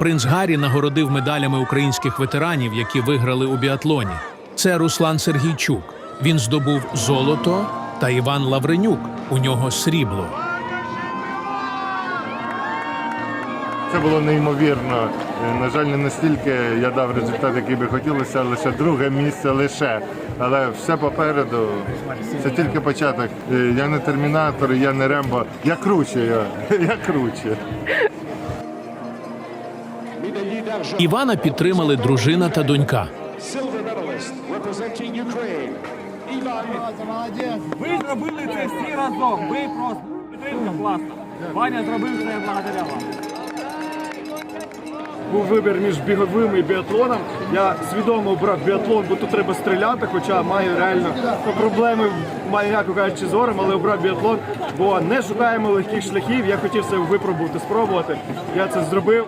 Принц Гаррі нагородив медалями українських ветеранів, які виграли у біатлоні. Це Руслан Сергійчук. Він здобув золото та Іван Лавренюк. У нього срібло. Це було неймовірно. На жаль, не настільки я дав результат, який би хотілося, лише друге місце лише. Але все попереду. Це тільки початок. Е, Я не термінатор, я не рембо. Я круче. Я, я круче. Івана підтримали дружина та донька. Ви зробили це всі разом. Ви просто підтримка класна. Ваня зробив це благодаря вам. був вибір між біговим і біатлоном. Я свідомо обрав біатлон, бо тут треба стріляти, хоча маю реально проблеми, маю, м'яко кажучи, зором, але обрав біатлон, бо не шукаємо легких шляхів. Я хотів себе випробувати, спробувати. Я це зробив.